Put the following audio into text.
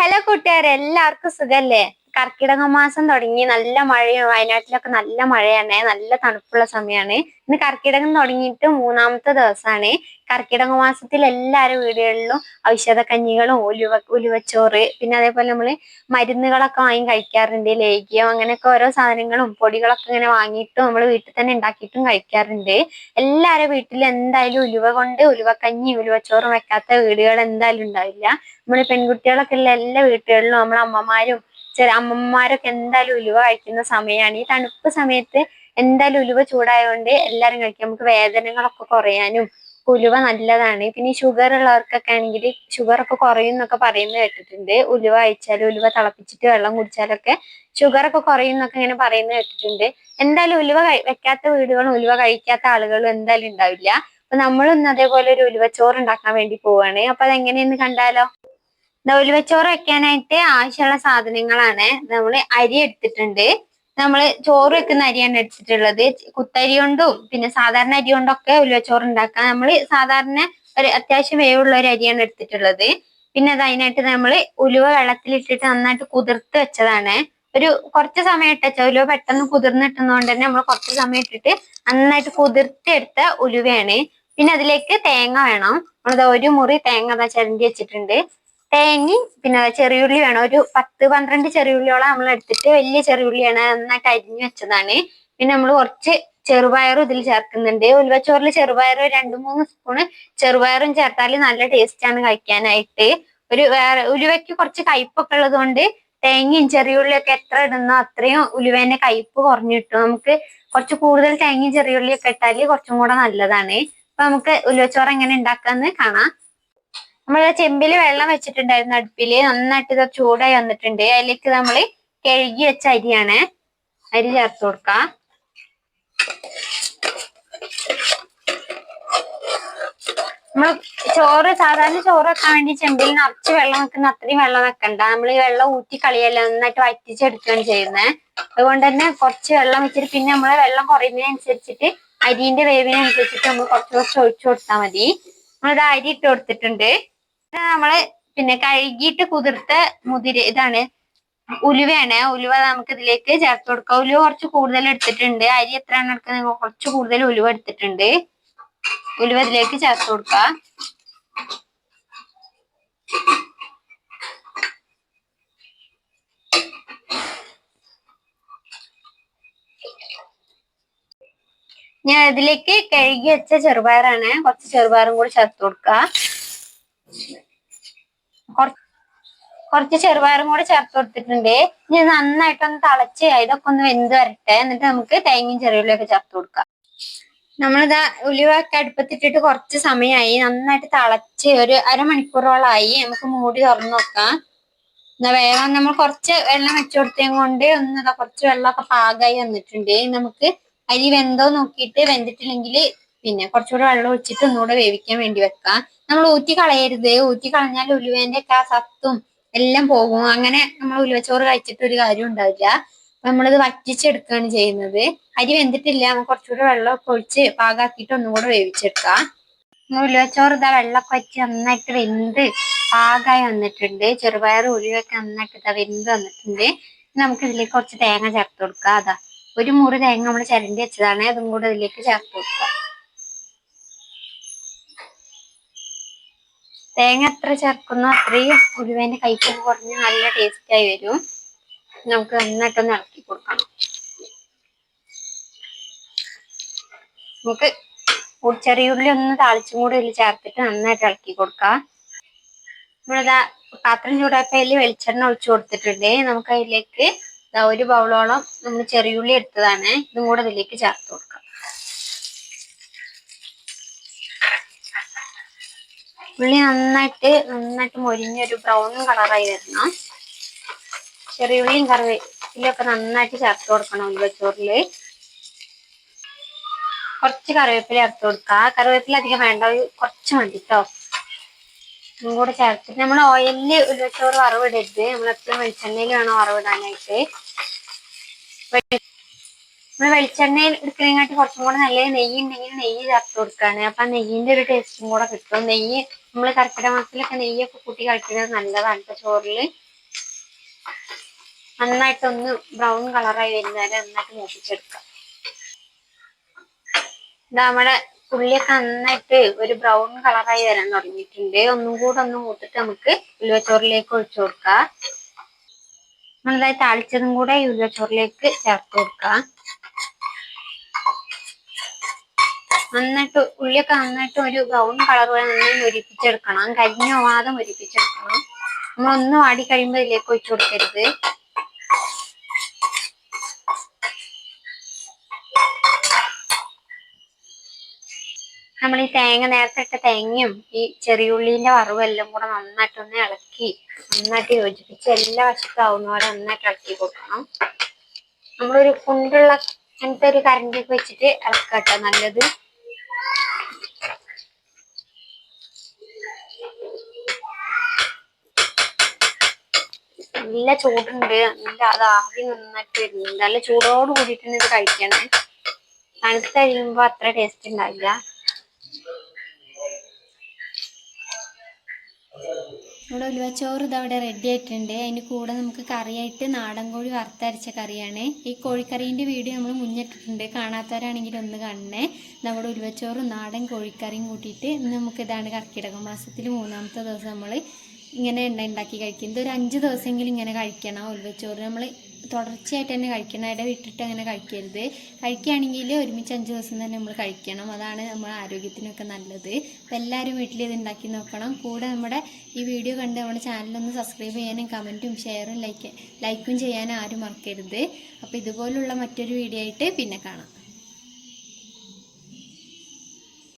Hello കൂട്ടുകാരെ എല്ലാവർക്കും സുഖല്ലേ? കർക്കിടക മാസം തുടങ്ങി നല്ല മഴയും വയനാട്ടിലൊക്കെ നല്ല മഴയാണ്. നല്ല തണുപ്പുള്ള സമയമാണ് ഇന്ന് കർക്കിടകം തുടങ്ങിയിട്ട് മൂന്നാമത്തെ ദിവസമാണ്. കർക്കിടക മാസത്തിൽ എല്ലാവരും വീടുകളിലും ഔഷധ ഔഷധക്കഞ്ഞികളും ഉലുവ ഉലുവച്ചോറ് പിന്നെ അതേപോലെ നമ്മൾ മരുന്നുകളൊക്കെ വാങ്ങി കഴിക്കാറുണ്ട്. ലേഖ്യം അങ്ങനെയൊക്കെ ഓരോ സാധനങ്ങളും പൊടികളൊക്കെ ഇങ്ങനെ വാങ്ങിയിട്ടും നമ്മൾ വീട്ടിൽ തന്നെ ഉണ്ടാക്കിയിട്ടും കഴിക്കാറുണ്ട്. എല്ലാവരും വീട്ടിൽ എന്തായാലും ഉലുവ കൊണ്ട് ഉലുവക്കഞ്ഞി ഉലുവച്ചോറും വെക്കാത്ത വീടുകൾ എന്തായാലും ഉണ്ടാവില്ല. നമ്മൾ പെൺകുട്ടികളൊക്കെ ഉള്ള എല്ലാ വീടുകളിലും നമ്മളെ അമ്മമാരും ചെറിയ അമ്മമാരൊക്കെ എന്തായാലും ഉലുവ കഴിക്കുന്ന സമയമാണ് ഈ തണുപ്പ് സമയത്ത് എന്തായാലും ഉലുവ ചൂടായതുകൊണ്ട് എല്ലാവരും കഴിക്കാം. നമുക്ക് വേദനകളൊക്കെ കുറയാനും ഉലുവ നല്ലതാണ്. പിന്നെ ഈ ഷുഗർ ഉള്ളവർക്കൊക്കെ ആണെങ്കിൽ ഷുഗർ ഒക്കെ കുറയും എന്നൊക്കെ പറയുന്നത് കേട്ടിട്ടുണ്ട്. ഉലുവ കഴിച്ചാൽ ഉലുവ തിളപ്പിച്ചിട്ട് വെള്ളം കുടിച്ചാലൊക്കെ ഷുഗർ ഒക്കെ കുറയും എന്നൊക്കെ ഇങ്ങനെ പറയുന്നത് കേട്ടിട്ടുണ്ട്. എന്തായാലും ഉലുവ വെക്കാത്ത വീടുകളും ഉലുവ കഴിക്കാത്ത ആളുകളും എന്തായാലും ഉണ്ടാവില്ല. അപ്പൊ നമ്മളിന്ന് അതേപോലെ ഒരു ഉലുവച്ചോറ് ഉണ്ടാക്കാൻ വേണ്ടി പോവാണ്. അപ്പൊ അതെങ്ങനെയെന്ന് കണ്ടാലോ? ദാ ഉലുവച്ചോറ് വെക്കാനായിട്ട് ആവശ്യമുള്ള സാധനങ്ങളാണ്. നമ്മൾ അരി എടുത്തിട്ടുണ്ട്. നമ്മൾ ചോറ് വെക്കുന്ന അരിയാണ് എടുത്തിട്ടുള്ളത്. കുത്തരി കൊണ്ടും പിന്നെ സാധാരണ അരി കൊണ്ടൊക്കെ ഉലുവച്ചോറ് ഉണ്ടാക്കാം. നമ്മൾ സാധാരണ ഒരു അത്യാവശ്യം വേവുള്ള ഒരു അരിയാണ് എടുത്തിട്ടുള്ളത്. പിന്നെ അത് അതിനായിട്ട് നമ്മൾ ഉലുവ വെള്ളത്തിലിട്ടിട്ട് നന്നായിട്ട് കുതിർത്ത് വെച്ചതാണ്. ഒരു കുറച്ച് സമയം ഇട്ടച്ച ഉലുവ പെട്ടെന്ന് കുതിർന്ന് കിട്ടുന്നതുകൊണ്ട് തന്നെ നമ്മൾ കുറച്ച് സമയം ഇട്ടിട്ട് നന്നായിട്ട് കുതിർത്തെടുത്ത ഉലുവയാണ്. പിന്നെ അതിലേക്ക് തേങ്ങ വേണം. നമ്മളത് ഒരു മുറി തേങ്ങ അതാ ചിരണ്ടി വെച്ചിട്ടുണ്ട്. തേങ്ങയും പിന്നെ ചെറിയുള്ളി വേണം. ഒരു പത്ത് പന്ത്രണ്ട് ചെറിയുള്ളിയോളം നമ്മൾ എടുത്തിട്ട് വലിയ ചെറിയുള്ളിയാണ് നന്നായിട്ട് അരിഞ്ഞു വെച്ചതാണ്. പിന്നെ നമ്മൾ കുറച്ച് ചെറുപയറും ഇതിൽ ചേർക്കുന്നുണ്ട്. ഉലുവച്ചോറിൽ ചെറുപയറും രണ്ട് മൂന്ന് സ്പൂണ് ചെറുപയറും ചേർത്താൽ നല്ല ടേസ്റ്റ് ആണ് കഴിക്കാനായിട്ട്. ഒരു വേറെ ഉലുവയ്ക്ക് കുറച്ച് കയ്പൊക്കെ ഉള്ളതുകൊണ്ട് തേങ്ങയും ചെറിയുള്ളിയൊക്കെ എത്ര ഇടുന്നോ അത്രയും ഉലുവേന്റെ കയ്പ് കുറഞ്ഞു കിട്ടും. നമുക്ക് കുറച്ച് കൂടുതൽ തേങ്ങയും ചെറിയുള്ളിയൊക്കെ ഇട്ടാൽ കുറച്ചും കൂടെ നല്ലതാണ്. അപ്പൊ നമുക്ക് ഉലുവച്ചോറ് എങ്ങനെ ഉണ്ടാക്കാന്ന് കാണാം. നമ്മൾ ചെമ്പിൽ വെള്ളം വെച്ചിട്ടുണ്ടായിരുന്നു അടുപ്പിൽ. നന്നായിട്ട് ഇത് ചൂടായി വന്നിട്ടുണ്ട്. അതിലേക്ക് നമ്മൾ കഴുകി വെച്ച അരിയാണ്. അരി ചേർത്ത് കൊടുക്കാം. നമ്മൾ ചോറ് സാധാരണ ചോറ് വെക്കാൻ വേണ്ടി ചെമ്പിൽ നിറച്ച് വെള്ളം വെക്കുന്ന അത്രയും വെള്ളം വെക്കണ്ട. നമ്മൾ ഈ വെള്ളം ഊറ്റി കളിയല്ല നന്നായിട്ട് വറ്റിച്ചെടുക്കുകയാണ് ചെയ്യുന്നത് അതുകൊണ്ട് തന്നെ കുറച്ച് വെള്ളം വെച്ചിട്ട് പിന്നെ നമ്മൾ വെള്ളം കുറയുന്നതിനനുസരിച്ചിട്ട് അരിന്റെ വേവിനനുസരിച്ചിട്ട് നമ്മൾ കുറച്ച് കുറച്ച് ഒഴിച്ചു കൊടുത്താൽ മതി. നമ്മളിത് അരി ഇട്ട് കൊടുത്തിട്ടുണ്ട്. നമ്മൾ പിന്നെ കഴുകിയിട്ട് കുതിർത്ത മുതിര ഇതാണ്. ഉലുവയാണ് ഉലുവ നമുക്ക് ഇതിലേക്ക് ചേർത്ത് കൊടുക്കാം. ഉലുവ കുറച്ച് കൂടുതൽ എടുത്തിട്ടുണ്ട്. അരി എത്രയാണ് എടുക്കുന്നത്? കുറച്ച് കൂടുതൽ ഉലുവ എടുത്തിട്ടുണ്ട്. ഉലുവ ഇതിലേക്ക് ചേർത്ത് കൊടുക്കാം. ഞാൻ ഇതിലേക്ക് കഴുകി വെച്ച ചെറുപയറാണ്. കുറച്ച് ചെറുപയറും കൂടി ചേർത്ത് കൊടുക്കുക കുറച്ച് ചെറുപയറും കൂടെ ചേർത്ത് കൊടുത്തിട്ടുണ്ട്. ഇനി നന്നായിട്ടൊന്ന് തിളച്ച് ഇതൊക്കെ ഒന്ന് വെന്ത് വരട്ടെ. എന്നിട്ട് നമുക്ക് തേങ്ങയും ചെറിയുള്ളിയൊക്കെ ചേർത്ത് കൊടുക്കാം. നമ്മളിതാ ഉലുവൊക്കെ അടുപ്പത്തിട്ടിട്ട് കുറച്ച് സമയമായി നന്നായിട്ട് തിളച്ച് ഒരു അരമണിക്കൂറോളമായി നമുക്ക് മൂടി തുറന്നു നോക്കാം. എന്നാ വേഗം നമ്മൾ കുറച്ച് വെള്ളം വെച്ചു കൊടുത്തതും കൊണ്ട് ഒന്ന് കുറച്ച് വെള്ളമൊക്കെ പാകമായി വന്നിട്ടുണ്ട്. നമുക്ക് അരി വെന്തോ നോക്കിയിട്ട് വെന്തിട്ടില്ലെങ്കിൽ പിന്നെ കുറച്ചുകൂടെ വെള്ളം ഒഴിച്ചിട്ട് ഒന്നുകൂടെ വേവിക്കാൻ വേണ്ടി വെക്കാം. നമ്മൾ ഊറ്റി കളയരുത്. ഊറ്റി കളഞ്ഞാൽ ഉലുവേന്റെ ഒക്കെ ആ സത്തും എല്ലാം പോകും. അങ്ങനെ നമ്മൾ ഉലുവച്ചോറ് കഴിച്ചിട്ട് ഒരു കാര്യം ഉണ്ടാവില്ല. നമ്മളിത് വറ്റിച്ചെടുക്കുകയാണ് ചെയ്യുന്നത്. അരി വെന്തിട്ടില്ല. നമുക്ക് കുറച്ചുകൂടെ വെള്ളമൊക്കെ ഒഴിച്ച് പാകാക്കിയിട്ട് ഒന്നും കൂടെ വേവിച്ചെടുക്കാം. ഉലുവച്ചോറ് ഇതാ വെള്ളമൊക്കെ വെച്ച് നന്നായിട്ട് വെന്ത് പാകമായി വന്നിട്ടുണ്ട്. ചെറുപയർ ഉലുവൊക്കെ നന്നായിട്ട് ഇതാ വെന്ത് വന്നിട്ടുണ്ട്. നമുക്ക് ഇതിലേക്ക് കുറച്ച് തേങ്ങ ചേർത്ത് കൊടുക്കാം. അതാ. ഒരു മുറി തേങ്ങ നമ്മൾ ചിരണ്ടി വെച്ചതാണ്. അതും കൂടെ ഇതിലേക്ക് ചേർത്ത് കൊടുക്കാം. തേങ്ങ എത്ര ചേർക്കുന്നോ അത്രയും ഉലുവേന്റെ കയ്പൊക്കെ കുറഞ്ഞ് നല്ല ടേസ്റ്റ് ആയി വരും. നമുക്ക് നന്നായിട്ടൊന്ന് ഇളക്കി കൊടുക്കണം. നമുക്ക് ചെറിയുള്ളി ഒന്ന് താളിച്ചും കൂടി ഇതിൽ ചേർത്തിട്ട് നന്നായിട്ട് ഇളക്കി കൊടുക്കാം. നമ്മളിതാ പാത്രം ചൂടായപ്പോ അതിൽ വെളിച്ചെണ്ണ ഒഴിച്ചു കൊടുത്തിട്ടുണ്ട്. നമുക്ക് അതിലേക്ക് ഒരു ബൗളോളം നമ്മൾ ചെറിയുള്ളി എടുത്തതാണ്. ഇതും കൂടെ ഇതിലേക്ക് ചേർത്ത് കൊടുക്കാം. ഉള്ളി നന്നായിട്ട് നന്നായിട്ട് മൊരിഞ്ഞൊരു ബ്രൗൺ കളറായി വരണം. ചെറിയുള്ളിയും കറിവേപ്പിലൊക്കെ നന്നായിട്ട് ചേർത്ത് കൊടുക്കണം ഉലുവച്ചോറിൽ കുറച്ച് കറിവേപ്പില ചേർത്ത് കൊടുക്കുക. കറിവേപ്പില അധികം വേണ്ട കുറച്ച് മതി കേട്ടോ കൂടെ ചേർത്തിട്ട് നമ്മൾ ഓയിലിൽ ഉലുവച്ചോറ് വറവിടരുത് നമ്മൾ എപ്പോഴും വെളിച്ചെണ്ണയിൽ വേണം വറവിടാനായിട്ട് നമ്മൾ വെളിച്ചെണ്ണയിൽ എടുക്കുന്നതിനാട്ടി കുറച്ചും കൂടെ നല്ല നെയ്യ് ഉണ്ടെങ്കിൽ നെയ്യ് ചേർത്ത് കൊടുക്കുകയാണ് അപ്പൊ നെയ്യിന്റെ ഒരു ടേസ്റ്റും കൂടെ കിട്ടും. നെയ്യ് നമ്മൾ കർക്കിട മാസത്തിലൊക്കെ നെയ്യൊക്കെ കൂട്ടി കഴിക്കുന്നത് നല്ലതാണ്. ഇപ്പൊ ചോറിൽ നന്നായിട്ടൊന്ന് ബ്രൗൺ കളറായി വരുന്നവരെ നന്നായിട്ട് മൂപ്പിച്ചെടുക്കാം. നമ്മുടെ ഉള്ളിയൊക്കെ നന്നായിട്ട് ഒരു ബ്രൗൺ കളറായി വരാൻ തുടങ്ങിയിട്ടുണ്ട്. ഒന്നും കൂടെ ഒന്ന് മൂത്തിട്ട് നമുക്ക് ഉലുവച്ചോറിലേക്ക് ഒഴിച്ചു കൊടുക്കാം. നല്ലതായി താളിച്ചതും കൂടെ ഉലുവച്ചോറിലേക്ക് ചേർത്ത് കൊടുക്കാം. നന്നായിട്ട് ഉള്ളിയൊക്കെ നന്നായിട്ട് ഒരു ബ്രൗൺ കളർ വരെ നന്നായി മുരിപ്പിച്ചെടുക്കണം. കരിഞ്ഞ വാദം മുരിപ്പിച്ചെടുക്കണം. നമ്മളൊന്ന് വാടി കഴിയുമ്പോൾ ഇതിലേക്ക് ഒഴിച്ചു കൊടുക്കരുത്. നമ്മൾ ഈ തേങ്ങ നേരത്തെ ഇട്ട തേങ്ങയും ഈ ചെറിയുള്ളീന്റെ വറവും എല്ലാം കൂടെ നന്നായിട്ടൊന്ന് ഇളക്കി നന്നായിട്ട് യോജിപ്പിച്ച് എല്ലാ വശത്തും ആവുന്ന പോലെ നന്നായിട്ട് ഇളക്കി കൊടുക്കണം. നമ്മളൊരു കുണ്ടുള്ള അങ്ങനത്തെ ഒരു കരണ്ടിയൊക്കെ വെച്ചിട്ട് ഇളക്കട്ടോ നല്ലത്. നല്ല ചൂടുണ്ട്. നല്ല അത് ആവി നന്നായിട്ട് വരുന്നുണ്ട്. നല്ല ചൂടോട് കൂടിയിട്ടുണ്ട് ഇത് കഴിക്കണേ. തണുത്ത് കഴിയുമ്പോ അത്ര ടേസ്റ്റ് ഉണ്ടാവില്ല. ഇവിടെ ഉലുവച്ചോറ് അവിടെ റെഡി ആയിട്ടുണ്ട്. അതിന് കൂടെ നമുക്ക് കറിയായിട്ട് നാടൻ കോഴി വറുത്തരച്ച കറിയാണ്. ഈ കോഴിക്കറീന്റെ വീഡിയോ നമ്മൾ മുന്നിട്ടിട്ടുണ്ട്. കാണാത്തവരാണെങ്കിൽ ഒന്ന് കാണണേ. നമ്മുടെ ഉലുവച്ചോറും നാടൻ കോഴിക്കറിയും കൂട്ടിയിട്ട് ഇന്ന് നമുക്ക് ഇതാണ് കർക്കിടക മാസത്തിൽ മൂന്നാമത്തെ ദിവസം നമ്മൾ ഇങ്ങനെ എണ്ണ ഉണ്ടാക്കി കഴിക്കും. ഇതൊരു അഞ്ച് ദിവസമെങ്കിലും ഇങ്ങനെ കഴിക്കണം ഉലുവച്ചോറ്. നമ്മൾ തുടർച്ചയായിട്ട് തന്നെ കഴിക്കണം. ഇട വിട്ടിട്ട് അങ്ങനെ കഴിക്കരുത്. കഴിക്കുകയാണെങ്കിൽ ഒരുമിച്ച് അഞ്ച് ദിവസം തന്നെ നമ്മൾ കഴിക്കണം. അതാണ് നമ്മുടെ ആരോഗ്യത്തിനൊക്കെ നല്ലത്. അപ്പോൾ എല്ലാവരും വീട്ടിൽ ഇത് ഉണ്ടാക്കി നോക്കണം. കൂടെ നമ്മുടെ ഈ വീഡിയോ കണ്ട് നമ്മുടെ ചാനലൊന്ന് സബ്സ്ക്രൈബ് ചെയ്യാനും കമന്റും ഷെയറും ലൈക്ക് ലൈക്കും ചെയ്യാനും ആരും മറക്കരുത്. അപ്പോൾ ഇതുപോലുള്ള മറ്റൊരു വീഡിയോ ആയിട്ട് പിന്നെ കാണാം.